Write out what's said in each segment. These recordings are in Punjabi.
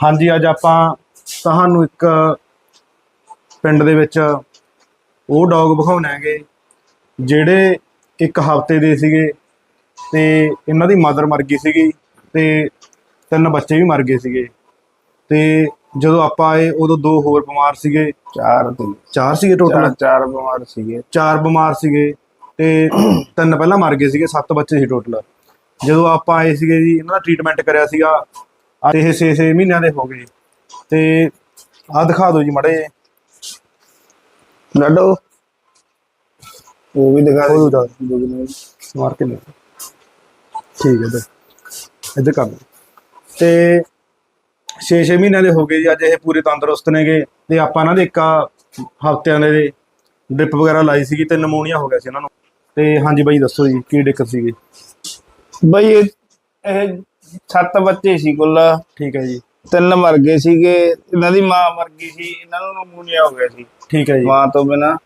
ਹਾਂਜੀ ਅੱਜ ਆਪਾਂ ਤੁਹਾਨੂੰ ਇੱਕ ਪਿੰਡ ਦੇ ਵਿੱਚ ਉਹ ਡੌਗ ਵਿਖਾਉਣੇ ਹੈਗੇ ਜਿਹੜੇ ਇੱਕ ਹਫ਼ਤੇ ਦੇ ਸੀਗੇ ਤੇ ਇਹਨਾਂ ਦੀ ਮਦਰ ਮਰ ਗਈ ਸੀਗੀ ਤੇ ਤਿੰਨ ਬੱਚੇ ਵੀ ਮਰ ਗਏ ਸੀਗੇ। ਤੇ ਜਦੋਂ ਆਪਾਂ ਆਏ ਉਦੋਂ ਦੋ ਹੋਰ ਬਿਮਾਰ ਸੀਗੇ। ਚਾਰ ਤੇ ਚਾਰ ਸੀਗੇ ਟੋਟਲ ਚਾਰ ਚਾਰ ਬਿਮਾਰ ਸੀਗੇ। ਚਾਰ ਬਿਮਾਰ ਸੀਗੇ ਤੇ ਤਿੰਨ ਪਹਿਲਾਂ ਮਰ ਗਏ ਸੀਗੇ ਸੱਤ ਬੱਚੇ ਸੀ ਟੋਟਲ ਜਦੋਂ ਆਪਾਂ ਆਏ ਸੀਗੇ ਜੀ ਇਹਨਾਂ ਦਾ ਟ੍ਰੀਟਮੈਂਟ ਕਰਿਆ ਸੀਗਾ ਅੱਜ ਇਹ 6-6 ਮਹੀਨਿਆਂ ਦੇ ਹੋ ਗਏ ਤੇ ਆਹ ਦਿਖਾ ਦਿਓ ਜੀ ਮੜੇ ਲੱਡੋ ਉਹ ਵੀ ਦਿਖਾ ਉਹ ਦੇ ਦਾ ਮਾਰ ਕੇ ਲਿਆ ਠੀਕ ਹੈ ਇੱਧਰ ਇੱਧਰ ਕਰ ਤੇ 6-6 ਮਹੀਨਿਆਂ ਦੇ ਹੋ ਗਏ ਜੀ। ਅੱਜ ਇਹ ਪੂਰੇ ਤੰਦਰੁਸਤ ਨੇਗੇ। ਤੇ ਆਪਾਂ ਇਹਨਾਂ ਦੇ ਇੱਕ ਹਫ਼ਤਿਆਂ ਦੇ ਡ੍ਰਿਪ ਵਗੈਰਾ ਲਾਈ ਸੀਗੀ ਤੇ ਨਮੂਨੀਆ ਹੋ ਗਿਆ ਸੀ ਇਹਨਾਂ ਨੂੰ। ਤੇ ਹਾਂਜੀ ਬਾਈ ਦੱਸੋ ਜੀ ਕੀ ਦਿੱਕਤ ਸੀਗੀ? ਬਈ ਇਹ ਸੱਤ ਬੱਚੇ ਸੀ ਕੁੱਲ। ਠੀਕ ਹੈ ਜੀ। ਤਿੰਨ ਮਰ ਗਏ ਸੀਗੇ। ਇਹਨਾਂ ਦੀ ਮਾਂ ਮਰ ਗਈ ਸੀ। ਇਹਨਾਂ ਨੂੰ ਨਮੂਨੀਆ ਹੋ ਗਿਆ ਸੀ। ਠੀਕ ਹੈ ਜੀ। ਮਾਂ ਤੋਂ ਬਿਨਾ।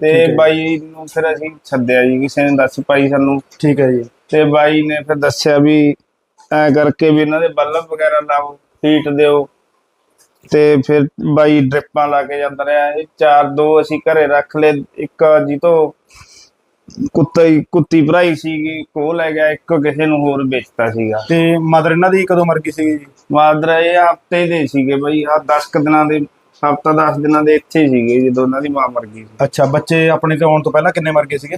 ਤੇ। ਬਾਈ ਨੂੰ ਫਿਰ ਅਸੀਂ ਸੱਦਿਆ ਜੀ। ਕਿਸੇ ਨੇ ਦੱਸ ਪਾਈ ਸਾਨੂੰ। ਠੀਕ ਹੈ ਜੀ। ਤੇ ਬਾਈ ਨੇ ਫਿਰ ਦੱਸਿਆ ਵੀ ਐ ਕਰਕੇ ਵੀ ਇਹਨਾਂ ਦੇ ਬੱਲਬ ਵਗੈਰਾ ਲਾਓ ਹੀਟ ਦਿਓ। ਤੇ ਫਿਰ ਬਾਈ ਡ੍ਰਿਪਾਂ ਲਾ ਕੇ ਜਾਂਦਾ ਰਿਹਾ। ਇਹ ਚਾਰ ਦੋ ਅਸੀਂ ਘਰੇ ਰੱਖ ਲਏ। ਇੱਕ ਜੀ ਤੋਂ ਕੁੱਤਾ ਹੀ ਕੁੱਤੀ ਭਰਾਈ ਸੀਗੀ ਕੋ ਲੈ ਗਿਆ ਇੱਕ ਕਿਸੇ ਨੂੰ ਹੋਰ ਵੇਚਤਾ ਸੀਗਾ। ਤੇ ਮਦਰ ਇਹਨਾਂ ਦੀ ਕਦੋਂ ਮਰ ਗਈ ਸੀਗੀ ਜੀ? ਮਾਦਰ ਇਹ ਹਫ਼ਤੇ ਦੇ ਸੀਗੇ ਬਈ ਆ 10 ਕੁ ਦਿਨਾਂ ਦੇ ਹਫਤਾ 10 ਦਿਨਾਂ ਦੇ ਇੱਥੇ ਸੀਗੇ ਜਦੋਂ ਉਹਨਾਂ ਦੀ ਮਾਂ ਮਰ ਗਈ ਸੀ। ਅੱਛਾ ਬੱਚੇ ਆਪਣੇ ਤੇ ਆਉਣ ਤੋਂ ਪਹਿਲਾਂ ਕਿੰਨੇ ਮਰ ਗਏ ਸੀਗੇ?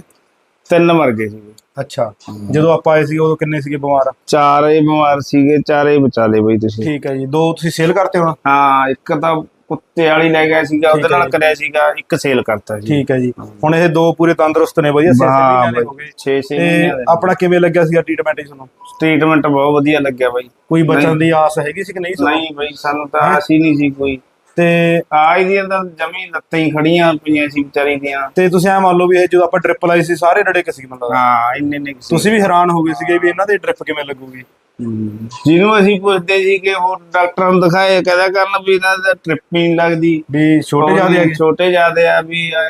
ਤਿੰਨ ਮਰ ਗਏ ਸੀਗੇ। ਅੱਛਾ ਜਦੋਂ ਆਪਾਂ ਆਏ ਸੀ ਉਦੋਂ ਕਿੰਨੇ ਸੀਗੇ ਬਿਮਾਰ? ਚਾਰੇ ਬਿਮਾਰ ਸੀਗੇ ਚਾਰੇ ਬਚਾ ਲਏ ਬਈ ਤੁਸੀਂ। ਠੀਕ ਹੈ ਜੀ ਦੋ ਤੁਸੀਂ ਸੇਲ ਕਰਤੇ ਹੁਣ? ਹਾਂ ਇੱਕ ਤਾਂ ਕੁੱਤੇ ਵਾਲੀ ਲੈ ਗਿਆ ਸੀਗਾ ਉਹਦੇ ਨਾਲ। ਕਰਿਆ ਸੀਗਾ ਇੱਕ ਸੇਲ ਕਰਤਾ ਜੀ। ਠੀਕ ਹੈ ਜੀ। ਹੁਣ ਇਹ ਦੋ ਪੂਰੇ ਤੰਦਰੁਸਤ ਨੇ ਵਧੀਆ ਸੇ ਹਾਂ ਗਏ। 6 6 ਤੇ ਆਪਣਾ ਕਿਵੇਂ ਲੱਗਿਆ ਸੀਗਾ ਟ੍ਰੀਟਮੈਂਟ ਤੁਹਾਨੂੰ ਟ੍ਰੀਟਮੈਂਟ ਬਹੁਤ ਵਧੀਆ ਲੱਗਿਆ ਬਾਈ। ਕੋਈ ਬਚਣ। ਦੀ ਆਸ ਹੈਗੀ ਸੀ ਕਿ ਨਹੀਂ ਨਹੀਂ ਬਾਈ ਸਾਨੂੰ ਤਾਂ ਆਸ ਹੀ ਨਹੀਂ ਸੀ ਕੋਈ। ਤੇ ਆਜ ਦੀਆਂ ਤਾਂ ਜਮੀ ਲੱਤਾਂ ਹੀ ਖੜੀਆਂ ਪਈਆਂ ਸੀ ਵਿਚਾਰੀ ਦੀਆਂ। ਤੇ ਤੁਸੀਂ ਐ ਮੰਨ ਲਓ ਵੀ ਇਹ ਜਦੋਂ ਆਪਾਂ ਡ੍ਰਿਪ ਲਾਈ ਸੀ ਸਾਰੇ ਡੜੇ ਕਿ ਸੀ ਮਤਲਬ? ਹਾਂ ਇੰਨੇ ਨੇ ਤੁਸੀਂ ਵੀ ਹੈਰਾਨ ਹੋ ਗਏ ਸੀਗੇ ਵੀ ਇਹਨਾਂ ਦੇ ਡ੍ਰਿਪ ਕਿਵੇਂ ਲੱਗੂਗੀ? ਜਿਹਨੂੰ ਅਸੀਂ ਪੁੱਛਦੇ ਸੀ ਕਿ ਹੋਰ ਡਾਕਟਰਾਂ ਨੂੰ ਦਿਖਾਏ ਕਹਦਾ ਕਰਨ ਵੀ ਇਹਨਾਂ ਦਾ ਟ੍ਰਿਪ ਨਹੀਂ ਲੱਗਦੀ। ਵੀ ਛੋਟੇ ਜਿਆਦੇ ਹੈਗੇ। ਛੋਟੇ ਜਿਆਦੇ ਆ ਵੀ ਆ,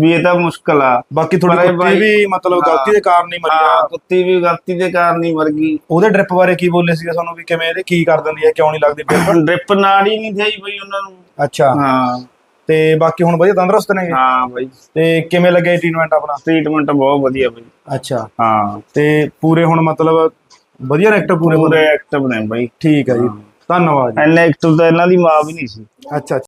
ਵੀ ਇਹ ਤਾਂ ਮੁਸ਼ਕਲ ਆ। ਬਾਕੀ ਤੁਹਾਡੀ ਕੁੱਤੀ ਵੀ ਮਤਲਬ ਗਲਤੀ ਦੇ ਕਾਰਨ ਹੀ ਮਰੀ ਆ। ਕੁੱਤੀ ਵੀ ਗਲਤੀ ਦੇ ਕਾਰਨ ਹੀ ਮਰ ਗਈ। ਉਹਦੇ ਡ੍ਰਿਪ ਬਾਰੇ ਕੀ ਬੋਲੇ ਸੀਗੇ ਤੁਹਾਨੂੰ ਵੀ ਕਿਵੇਂ ਇਹਦੇ ਕੀ ਕਰ ਦਿੰਦੀ ਹੈ ਕਿਉਂ ਨਹੀਂ ਲੱਗਦੀ ਡ੍ਰਿਪ ਡ੍ਰਿਪ ਨਾਲ ਹੀ ਨਹੀਂ ਥਈ ਬਈ ਉਹਨਾਂ ਨੂੰ। ਅੱਛਾ। ਹਾਂ। ਤੇ ਬਾਕੀ ਹੁਣ ਵਧੀਆ ਤੰਦਰੁਸਤ ਨੇ? ਹਾਂ ਬਈ। ਤੇ ਕਿਵੇਂ ਲੱਗਿਆ ਟ੍ਰੀਟਮੈਂਟ ਆਪਣਾ? ਟ੍ਰੀਟਮੈਂਟ ਬਹੁਤ ਵਧੀਆ ਬਈ। ਅੱਛਾ। ਹਾਂ। ਤੇ ਪੂਰੇ ਹੁਣ ਮਤਲਬ ਵਧੀਆ ਰੈਕਟਰ ਪੂਰੇ ਪੂਰੇ ਐਕਟਿਵ ਨੇ ਬਈ। ਠੀਕ ਹੈ ਜੀ। ਧੰਨਵਾਦ ਜੀ। ਐਨੇ ਐਕਟਿਵ ਤਾਂ ਇਹਨਾਂ ਦੀ ਮਾਂ ਵੀ ਨਹੀਂ ਸੀ। ਅੱਛਾ।